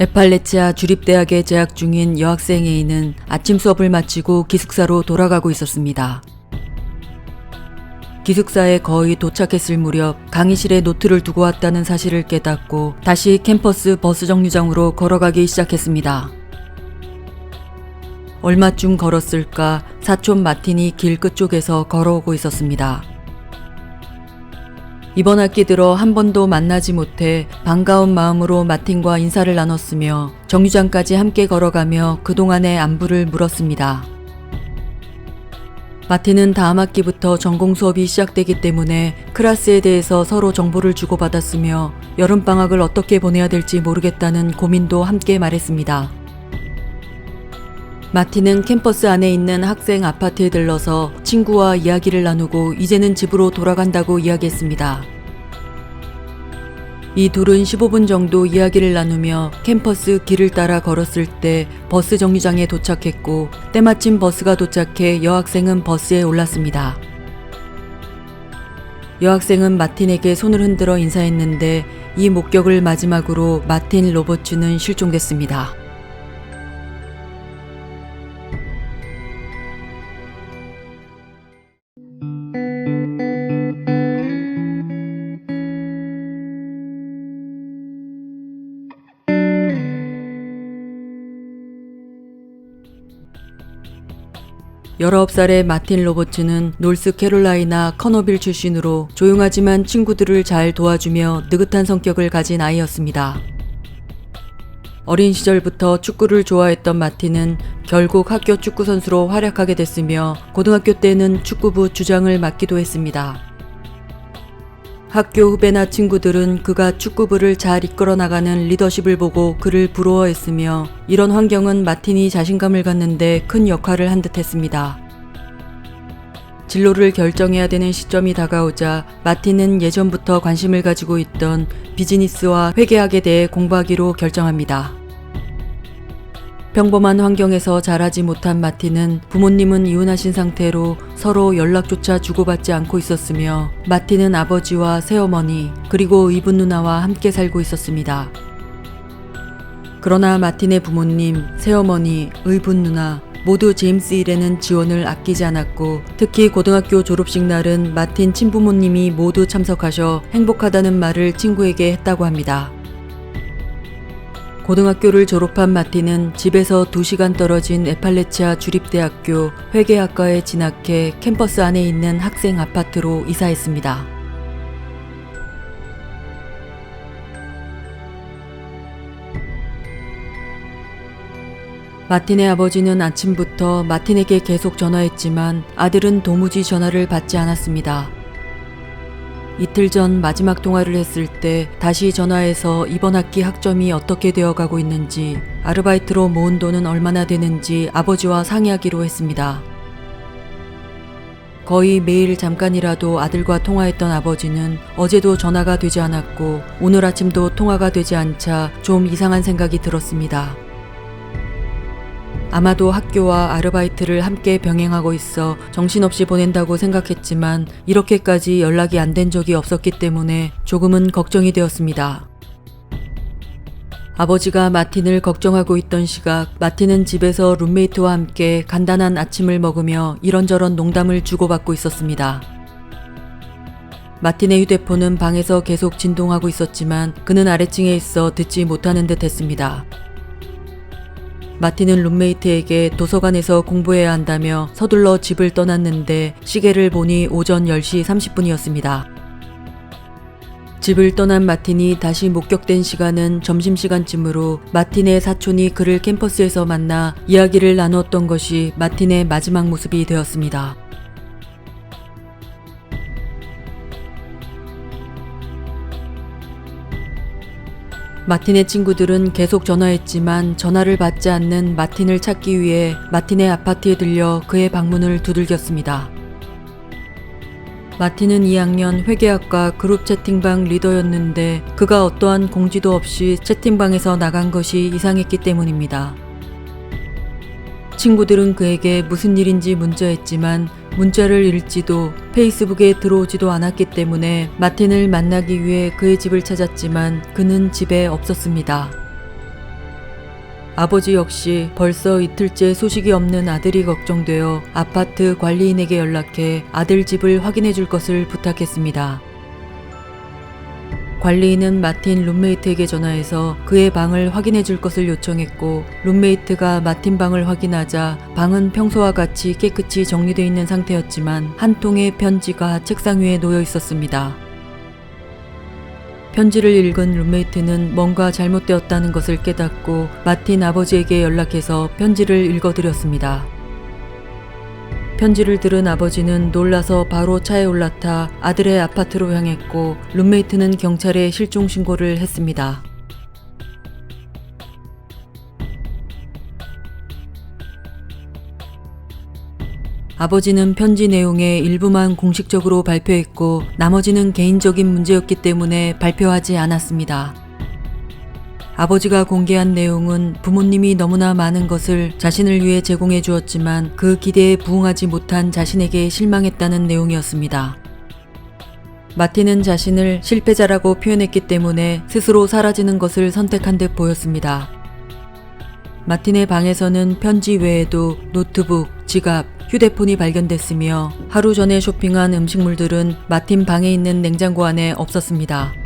에팔레치아 주립대학에 재학 중인 여학생 A는 아침 수업을 마치고 기숙사로 돌아가고 있었습니다. 기숙사에 거의 도착했을 무렵 강의실에 노트를 두고 왔다는 사실을 깨닫고 다시 캠퍼스 버스 정류장으로 걸어가기 시작했습니다. 얼마쯤 걸었을까 사촌 마틴이 길 끝쪽에서 걸어오고 있었습니다. 이번 학기 들어 한 번도 만나지 못해 반가운 마음으로 마틴과 인사를 나눴으며 정류장까지 함께 걸어가며 그동안의 안부를 물었습니다. 마틴은 다음 학기부터 전공 수업이 시작되기 때문에 클래스에 대해서 서로 정보를 주고받았으며 여름방학을 어떻게 보내야 될지 모르겠다는 고민도 함께 말했습니다. 마틴은 캠퍼스 안에 있는 학생 아파트에 들러서 친구와 이야기를 나누고 이제는 집으로 돌아간다고 이야기했습니다. 이 둘은 15분 정도 이야기를 나누며 캠퍼스 길을 따라 걸었을 때 버스 정류장에 도착했고 때마침 버스가 도착해 여학생은 버스에 올랐습니다. 여학생은 마틴에게 손을 흔들어 인사했는데 이 목격을 마지막으로 마틴 로버츠는 실종됐습니다. 열아홉 살의 마틴 로버츠는 노스캐롤라이나 커너빌 출신으로 조용하지만 친구들을 잘 도와주며 느긋한 성격을 가진 아이였습니다. 어린 시절부터 축구를 좋아했던 마틴은 결국 학교 축구 선수로 활약하게 됐으며 고등학교 때는 축구부 주장을 맡기도 했습니다. 학교 후배나 친구들은 그가 축구부를 잘 이끌어 나가는 리더십을 보고 그를 부러워했으며 이런 환경은 마틴이 자신감을 갖는데 큰 역할을 한 듯 했습니다. 진로를 결정해야 되는 시점이 다가오자 마틴은 예전부터 관심을 가지고 있던 비즈니스와 회계학에 대해 공부하기로 결정합니다. 평범한 환경에서 자라지 못한 마틴은 부모님은 이혼하신 상태로 서로 연락조차 주고받지 않고 있었으며 마틴은 아버지와 새어머니 그리고 이분 누나와 함께 살고 있었습니다. 그러나 마틴의 부모님, 새어머니, 의분 누나 모두 제임스 일에는 지원을 아끼지 않았고 특히 고등학교 졸업식 날은 마틴 친부모님이 모두 참석하셔 행복하다는 말을 친구에게 했다고 합니다. 고등학교를 졸업한 마틴은 집에서 2시간 떨어진 에팔레치아 주립대학교 회계학과에 진학해 캠퍼스 안에 있는 학생 아파트로 이사했습니다. 마틴의 아버지는 아침부터 마틴에게 계속 전화했지만 아들은 도무지 전화를 받지 않았습니다. 이틀 전 마지막 통화를 했을 때 다시 전화해서 이번 학기 학점이 어떻게 되어 가고 있는지 아르바이트로 모은 돈은 얼마나 되는지 아버지와 상의하기로 했습니다. 거의 매일 잠깐이라도 아들과 통화했던 아버지는 어제도 전화가 되지 않았고 오늘 아침도 통화가 되지 않자 좀 이상한 생각이 들었습니다. 아마도 학교와 아르바이트를 함께 병행하고 있어 정신없이 보낸다고 생각했지만 이렇게까지 연락이 안 된 적이 없었기 때문에 조금은 걱정이 되었습니다. 아버지가 마틴을 걱정하고 있던 시각, 마틴은 집에서 룸메이트와 함께 간단한 아침을 먹으며 이런저런 농담을 주고받고 있었습니다. 마틴의 휴대폰은 방에서 계속 진동하고 있었지만 그는 아래층에 있어 듣지 못하는 듯 했습니다. 마틴은 룸메이트에게 도서관에서 공부해야 한다며 서둘러 집을 떠났는데 시계를 보니 오전 10시 30분이었습니다. 집을 떠난 마틴이 다시 목격된 시간은 점심시간쯤으로 마틴의 사촌이 그를 캠퍼스에서 만나 이야기를 나눴던 것이 마틴의 마지막 모습이 되었습니다. 마틴의 친구들은 계속 전화했지만 전화를 받지 않는 마틴을 찾기 위해 마틴의 아파트에 들려 그의 방문을 두들겼습니다. 마틴은 2학년 회계학과 그룹 채팅방 리더였는데 그가 어떠한 공지도 없이 채팅방에서 나간 것이 이상했기 때문입니다. 친구들은 그에게 무슨 일인지 문자했지만 문자를 읽지도 페이스북에 들어오지도 않았기 때문에 마틴을 만나기 위해 그의 집을 찾았지만 그는 집에 없었습니다. 아버지 역시 벌써 이틀째 소식이 없는 아들이 걱정되어 아파트 관리인에게 연락해 아들 집을 확인해 줄 것을 부탁했습니다. 관리인은 마틴 룸메이트에게 전화해서 그의 방을 확인해 줄 것을 요청했고 룸메이트가 마틴 방을 확인하자 방은 평소와 같이 깨끗이 정리되어 있는 상태였지만 한 통의 편지가 책상 위에 놓여 있었습니다. 편지를 읽은 룸메이트는 뭔가 잘못되었다는 것을 깨닫고 마틴 아버지에게 연락해서 편지를 읽어드렸습니다. 편지를 들은 아버지는 놀라서 바로 차에 올라타 아들의 아파트로 향했고 룸메이트는 경찰에 실종 신고를 했습니다. 아버지는 편지 내용의 일부만 공식적으로 발표했고 나머지는 개인적인 문제였기 때문에 발표하지 않았습니다. 아버지가 공개한 내용은 부모님이 너무나 많은 것을 자신을 위해 제공해 주었지만 그 기대에 부응하지 못한 자신에게 실망했다는 내용이었습니다. 마틴은 자신을 실패자라고 표현했기 때문에 스스로 사라지는 것을 선택한 듯 보였습니다. 마틴의 방에서는 편지 외에도 노트북, 지갑, 휴대폰이 발견됐으며 하루 전에 쇼핑한 음식물들은 마틴 방에 있는 냉장고 안에 없었습니다.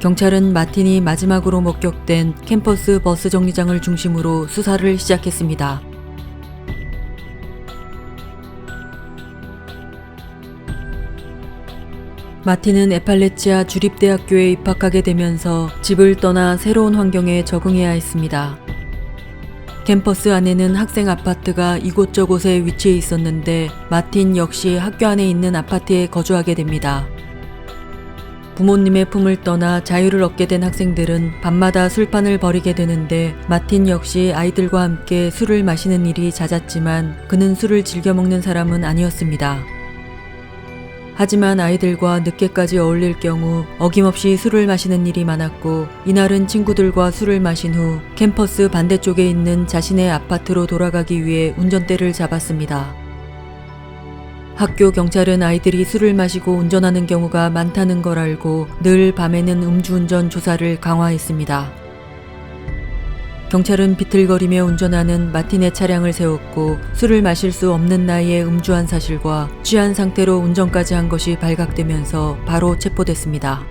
경찰은 마틴이 마지막으로 목격된 캠퍼스 버스 정류장을 중심으로 수사를 시작했습니다. 마틴은 에팔레치아 주립대학교에 입학하게 되면서 집을 떠나 새로운 환경에 적응해야 했습니다. 캠퍼스 안에는 학생 아파트가 이곳저곳에 위치해 있었는데 마틴 역시 학교 안에 있는 아파트에 거주하게 됩니다. 부모님의 품을 떠나 자유를 얻게 된 학생들은 밤마다 술판을 벌이게 되는데 마틴 역시 아이들과 함께 술을 마시는 일이 잦았지만 그는 술을 즐겨 먹는 사람은 아니었습니다. 하지만 아이들과 늦게까지 어울릴 경우 어김없이 술을 마시는 일이 많았고 이날은 친구들과 술을 마신 후 캠퍼스 반대쪽에 있는 자신의 아파트로 돌아가기 위해 운전대를 잡았습니다. 학교 경찰은 아이들이 술을 마시고 운전하는 경우가 많다는 걸 알고 늘 밤에는 음주운전 조사를 강화했습니다. 경찰은 비틀거리며 운전하는 마틴의 차량을 세웠고 술을 마실 수 없는 나이에 음주한 사실과 취한 상태로 운전까지 한 것이 발각되면서 바로 체포됐습니다.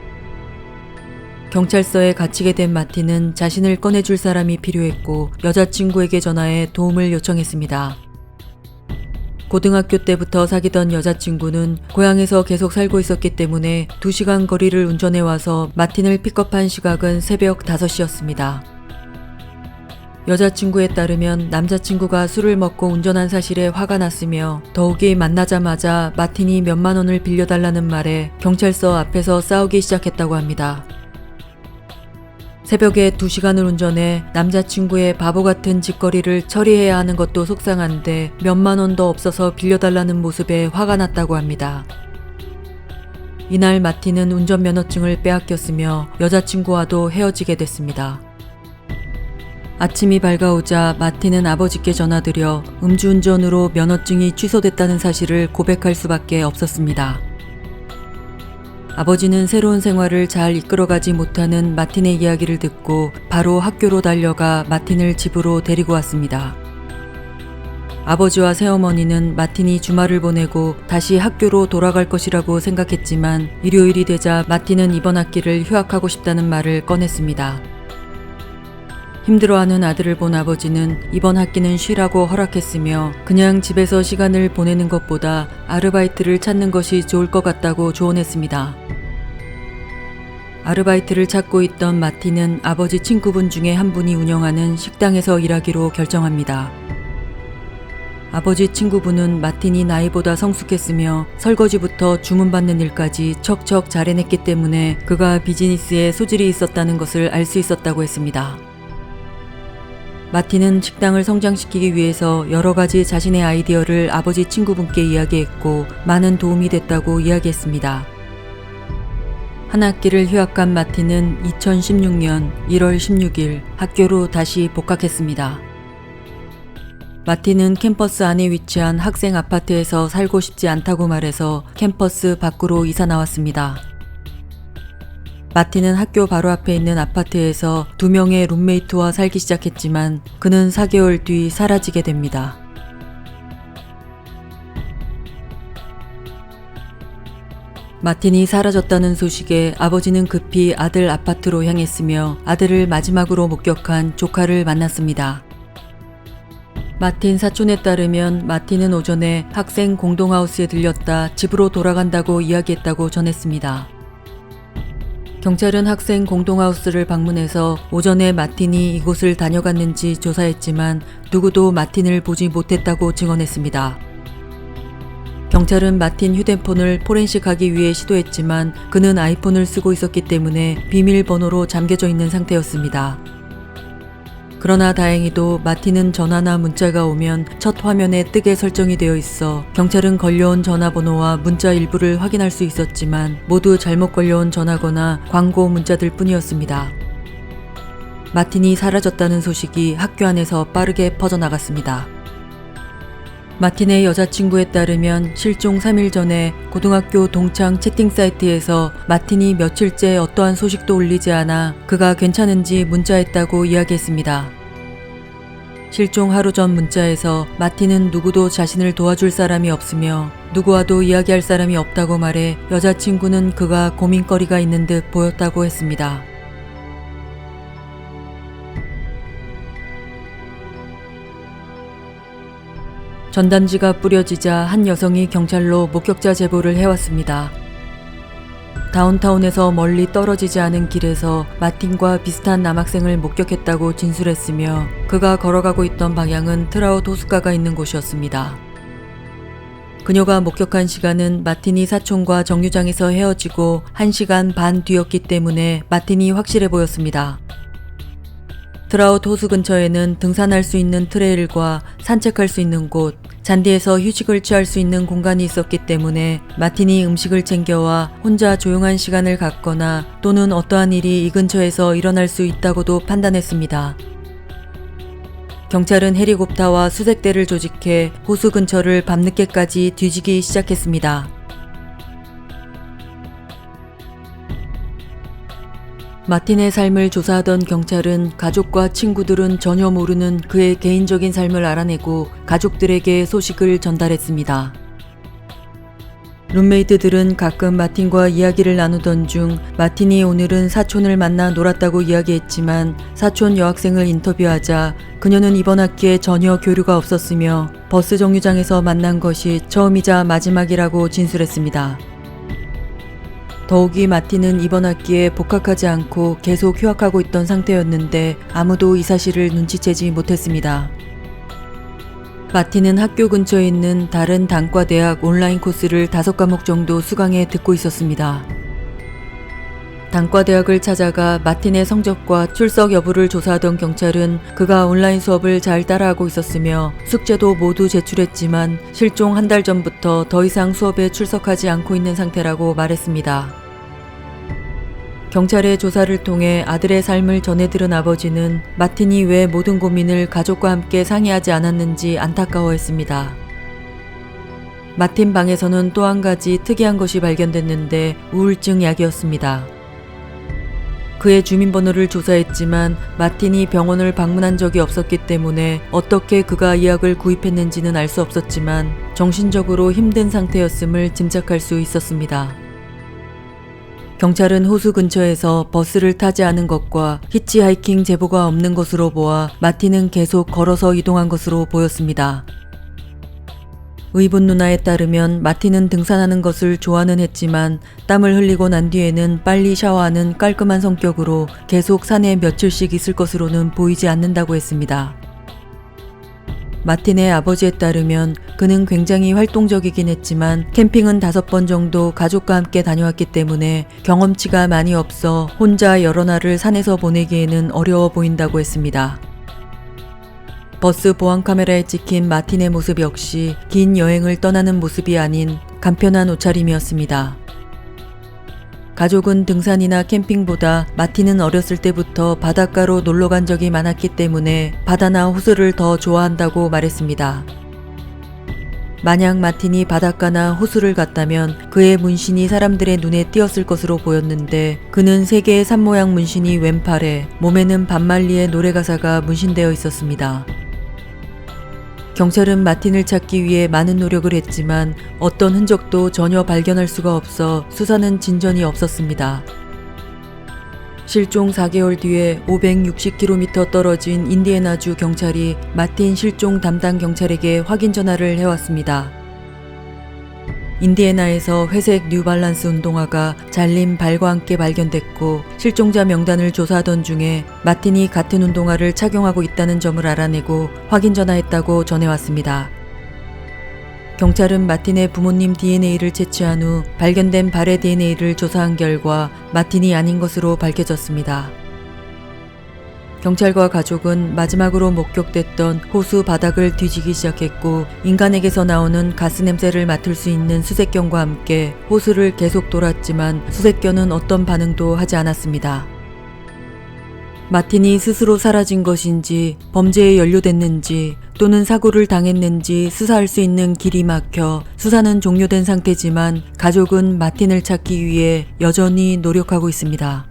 경찰서에 갇히게 된 마틴은 자신을 꺼내줄 사람이 필요했고 여자친구에게 전화해 도움을 요청했습니다. 고등학교 때부터 사귀던 여자친구는 고향에서 계속 살고 있었기 때문에 2시간 거리를 운전해 와서 마틴을 픽업한 시각은 새벽 5시였습니다. 여자친구에 따르면 남자친구가 술을 먹고 운전한 사실에 화가 났으며 더욱이 만나자마자 마틴이 몇만 원을 빌려달라는 말에 경찰서 앞에서 싸우기 시작했다고 합니다. 새벽에 2시간을 운전해 남자친구의 바보 같은 짓거리를 처리해야 하는 것도 속상한데 몇만 원도 없어서 빌려달라는 모습에 화가 났다고 합니다. 이날 마틴은 운전면허증을 빼앗겼으며 여자친구와도 헤어지게 됐습니다. 아침이 밝아오자 마틴은 아버지께 전화드려 음주운전으로 면허증이 취소됐다는 사실을 고백할 수밖에 없었습니다. 아버지는 새로운 생활을 잘 이끌어가지 못하는 마틴의 이야기를 듣고 바로 학교로 달려가 마틴을 집으로 데리고 왔습니다. 아버지와 새어머니는 마틴이 주말을 보내고 다시 학교로 돌아갈 것이라고 생각했지만 일요일이 되자 마틴은 이번 학기를 휴학하고 싶다는 말을 꺼냈습니다. 힘들어하는 아들을 본 아버지는 이번 학기는 쉬라고 허락했으며 그냥 집에서 시간을 보내는 것보다 아르바이트를 찾는 것이 좋을 것 같다고 조언했습니다. 아르바이트를 찾고 있던 마틴은 아버지 친구분 중에 한 분이 운영하는 식당에서 일하기로 결정합니다. 아버지 친구분은 마틴이 나이보다 성숙했으며 설거지부터 주문받는 일까지 척척 잘 해냈기 때문에 그가 비즈니스에 소질이 있었다는 것을 알 수 있었다고 했습니다. 마틴은 식당을 성장시키기 위해서 여러 가지 자신의 아이디어를 아버지 친구분께 이야기했고 많은 도움이 됐다고 이야기했습니다. 한 학기를 휴학한 마틴은 2016년 1월 16일 학교로 다시 복학했습니다. 마틴은 캠퍼스 안에 위치한 학생 아파트에서 살고 싶지 않다고 말해서 캠퍼스 밖으로 이사 나왔습니다. 마틴은 학교 바로 앞에 있는 아파트에서 두 명의 룸메이트와 살기 시작했지만 그는 4개월 뒤 사라지게 됩니다. 마틴이 사라졌다는 소식에 아버지는 급히 아들 아파트로 향했으며 아들을 마지막으로 목격한 조카를 만났습니다. 마틴 사촌에 따르면 마틴은 오전에 학생 공동하우스에 들렸다 집으로 돌아간다고 이야기했다고 전했습니다. 경찰은 학생 공동하우스를 방문해서 오전에 마틴이 이곳을 다녀갔는지 조사했지만 누구도 마틴을 보지 못했다고 증언했습니다. 경찰은 마틴 휴대폰을 포렌식하기 위해 시도했지만 그는 아이폰을 쓰고 있었기 때문에 비밀번호로 잠겨져 있는 상태였습니다. 그러나 다행히도 마틴은 전화나 문자가 오면 첫 화면에 뜨게 설정이 되어 있어 경찰은 걸려온 전화번호와 문자 일부를 확인할 수 있었지만 모두 잘못 걸려온 전화거나 광고 문자들 뿐이었습니다. 마틴이 사라졌다는 소식이 학교 안에서 빠르게 퍼져나갔습니다. 마틴의 여자친구에 따르면 실종 3일 전에 고등학교 동창 채팅 사이트에서 마틴이 며칠째 어떠한 소식도 올리지 않아 그가 괜찮은지 문자했다고 이야기했습니다. 실종 하루 전 문자에서 마틴은 누구도 자신을 도와줄 사람이 없으며 누구와도 이야기할 사람이 없다고 말해 여자친구는 그가 고민거리가 있는 듯 보였다고 했습니다. 전단지가 뿌려지자 한 여성이 경찰로 목격자 제보를 해왔습니다. 다운타운에서 멀리 떨어지지 않은 길에서 마틴과 비슷한 남학생을 목격했다고 진술했으며 그가 걸어가고 있던 방향은 트라우트 호숫가가 있는 곳이었습니다. 그녀가 목격한 시간은 마틴이 사촌과 정류장에서 헤어지고 1시간 반 뒤였기 때문에 마틴이 확실해 보였습니다. 트라우트 호수 근처에는 등산할 수 있는 트레일과 산책할 수 있는 곳, 잔디에서 휴식을 취할 수 있는 공간이 있었기 때문에 마틴이 음식을 챙겨와 혼자 조용한 시간을 갖거나 또는 어떠한 일이 이 근처에서 일어날 수 있다고도 판단했습니다. 경찰은 헬리콥터와 수색대를 조직해 호수 근처를 밤늦게까지 뒤지기 시작했습니다. 마틴의 삶을 조사하던 경찰은 가족과 친구들은 전혀 모르는 그의 개인적인 삶을 알아내고 가족들에게 소식을 전달했습니다. 룸메이트들은 가끔 마틴과 이야기를 나누던 중 마틴이 오늘은 사촌을 만나 놀았다고 이야기했지만 사촌 여학생을 인터뷰하자 그녀는 이번 학기에 전혀 교류가 없었으며 버스 정류장에서 만난 것이 처음이자 마지막이라고 진술했습니다. 더욱이 마틴은 이번 학기에 복학하지 않고 계속 휴학하고 있던 상태였는데 아무도 이 사실을 눈치채지 못했습니다. 마틴은 학교 근처에 있는 다른 단과대학 온라인 코스를 다섯 과목 정도 수강해 듣고 있었습니다. 단과대학을 찾아가 마틴의 성적과 출석 여부를 조사하던 경찰은 그가 온라인 수업을 잘 따라하고 있었으며 숙제도 모두 제출했지만 실종 한 달 전부터 더 이상 수업에 출석하지 않고 있는 상태라고 말했습니다. 경찰의 조사를 통해 아들의 삶을 전해 들은 아버지는 마틴이 왜 모든 고민을 가족과 함께 상의하지 않았는지 안타까워했습니다. 마틴 방에서는 또 한 가지 특이한 것이 발견됐는데 우울증 약이었습니다. 그의 주민번호를 조사했지만 마틴이 병원을 방문한 적이 없었기 때문에 어떻게 그가 이 약을 구입했는지는 알 수 없었지만 정신적으로 힘든 상태였음을 짐작할 수 있었습니다. 경찰은 호수 근처에서 버스를 타지 않은 것과 히치하이킹 제보가 없는 것으로 보아 마틴은 계속 걸어서 이동한 것으로 보였습니다. 의붓 누나에 따르면 마틴은 등산하는 것을 좋아는 했지만 땀을 흘리고 난 뒤에는 빨리 샤워하는 깔끔한 성격으로 계속 산에 며칠씩 있을 것으로는 보이지 않는다고 했습니다. 마틴의 아버지에 따르면 그는 굉장히 활동적이긴 했지만 캠핑은 다섯 번 정도 가족과 함께 다녀왔기 때문에 경험치가 많이 없어 혼자 여러 날을 산에서 보내기에는 어려워 보인다고 했습니다. 버스 보안 카메라에 찍힌 마틴의 모습 역시 긴 여행을 떠나는 모습이 아닌 간편한 옷차림이었습니다. 가족은 등산이나 캠핑보다 마틴은 어렸을 때부터 바닷가로 놀러 간 적이 많았기 때문에 바다나 호수를 더 좋아한다고 말했습니다. 만약 마틴이 바닷가나 호수를 갔다면 그의 문신이 사람들의 눈에 띄었을 것으로 보였는데 그는 세 개의 산 모양 문신이 왼팔에 몸에는 반말리의 노래 가사가 문신되어 있었습니다. 경찰은 마틴을 찾기 위해 많은 노력을 했지만 어떤 흔적도 전혀 발견할 수가 없어 수사는 진전이 없었습니다. 실종 4개월 뒤에 560km 떨어진 인디애나주 경찰이 마틴 실종 담당 경찰에게 확인 전화를 해왔습니다. 인디애나에서 회색 뉴발란스 운동화가 잘린 발과 함께 발견됐고 실종자 명단을 조사하던 중에 마틴이 같은 운동화를 착용하고 있다는 점을 알아내고 확인 전화했다고 전해왔습니다. 경찰은 마틴의 부모님 DNA를 채취한 후 발견된 발의 DNA를 조사한 결과 마틴이 아닌 것으로 밝혀졌습니다. 경찰과 가족은 마지막으로 목격됐던 호수 바닥을 뒤지기 시작했고 인간에게서 나오는 가스 냄새를 맡을 수 있는 수색견과 함께 호수를 계속 돌았지만 수색견은 어떤 반응도 하지 않았습니다. 마틴이 스스로 사라진 것인지 범죄에 연루됐는지 또는 사고를 당했는지 수사할 수 있는 길이 막혀 수사는 종료된 상태지만 가족은 마틴을 찾기 위해 여전히 노력하고 있습니다.